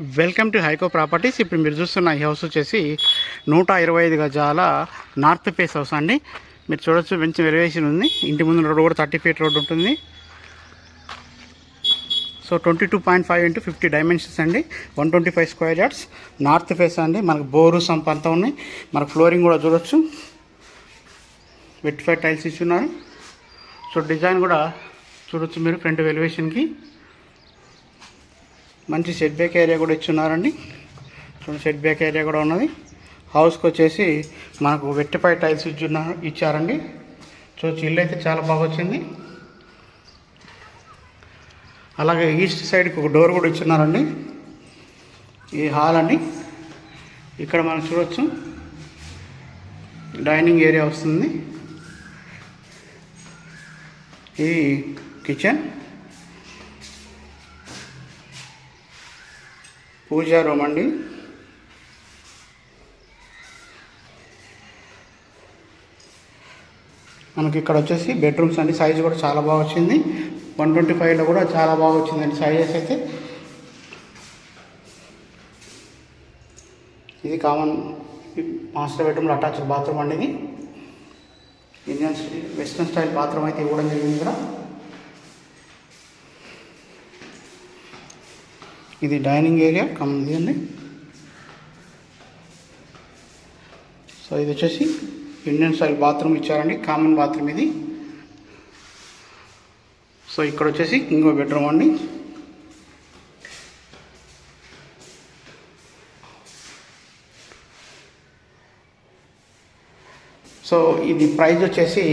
Welcome to హైకో properties. ఇప్పుడు మీరు చూస్తున్న ఈ హౌస్ వచ్చేసి నూట ఇరవై ఐదు గజాల నార్త్ ఫేస్ హౌస్ అండి. మీరు చూడొచ్చు మంచి వెరివేషన్ ఉంది. ఇంటి ముందు రోడ్డు కూడా థర్టీ ఫీట్ రోడ్ ఉంటుంది. So twenty two point five into fifty dimensions అండి. One twenty five square yards. North face అండి. మనకు బోరు సంప్ అంతా ఉన్నాయి. మనకు ఫ్లోరింగ్ కూడా చూడొచ్చు. వెట్ఫైడ్ టైల్స్ ఇచ్చి ఉన్నారు. సో డిజైన్ కూడా చూడొచ్చు మీరు ఫ్రంట్ వెలివేషన్కి. మంచి సెట్ బ్యాక్ ఏరియా కూడా ఇచ్చున్నారండి. చూడండి సెట్ బ్యాక్ ఏరియా కూడా ఉన్నది. హౌస్కి వచ్చేసి మనకు వెట్టిపై టైల్స్ ఇచ్చున్నారు ఇచ్చారండి. చూసి ఇల్లు అయితే చాలా బాగా వచ్చింది. అలాగే ఈస్ట్ సైడ్కి ఒక డోర్ కూడా ఇచ్చున్నారండి. ఈ హాల్ అండి. ఇక్కడ మనం చూడొచ్చు. డైనింగ్ ఏరియా వస్తుంది. ఈ కిచెన్ పూజా రూమ్ అండి మనకి ఇక్కడ వచ్చేసి బెడ్రూమ్స్ అండి. సైజ్ కూడా చాలా బాగా వచ్చింది. వన్ ట్వంటీ ఫైవ్లో కూడా చాలా బాగా వచ్చిందండి సైజెస్ అయితే. ఇది కామన్ మాస్టర్ బెడ్రూమ్లో అటాచ్డ్ బాత్రూమ్ అండి ఇది. ఇండియన్ వెస్ట్రన్ స్టైల్ బాత్రూమ్ అయితే ఇవ్వడం జరిగింది ఇక్కడ. ఇది డైనింగ్ ఏరియా కమ్ అండి సో ఇది వచ్చేసి ఇండియన్ స్టైల్ బాత్రూమ్ ఇచ్చారండి కామన్ బాత్రూమ్ ఇది. సో ఇక్కడ వచ్చేసి ఇంకో బెడ్రూమ్ అండి. సో ఇది ప్రైజ్ వచ్చేసి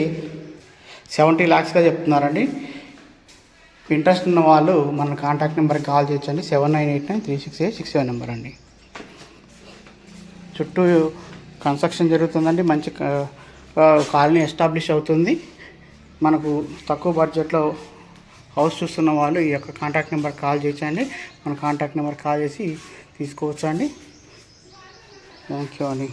సెవెంటీ ల్యాక్స్గా చెప్తున్నారండి. ఇంట్రెస్ట్ ఉన్న వాళ్ళు మన కాంటాక్ట్ నెంబర్కి కాల్ చేయొచ్చండి. Seven nine eight nine three six eight six seven number అండి. చుట్టూ కన్స్ట్రక్షన్ జరుగుతుందండి. మంచి కాలనీ ఎస్టాబ్లిష్ అవుతుంది. మనకు తక్కువ బడ్జెట్లో హౌస్ చూస్తున్న వాళ్ళు ఈ యొక్క కాంటాక్ట్ నెంబర్ కాల్ చేయొచ్చండి. మన కాంటాక్ట్ నెంబర్ కాల్ చేసి తీసుకోవచ్చు అండి థ్యాంక్ యూ అండి.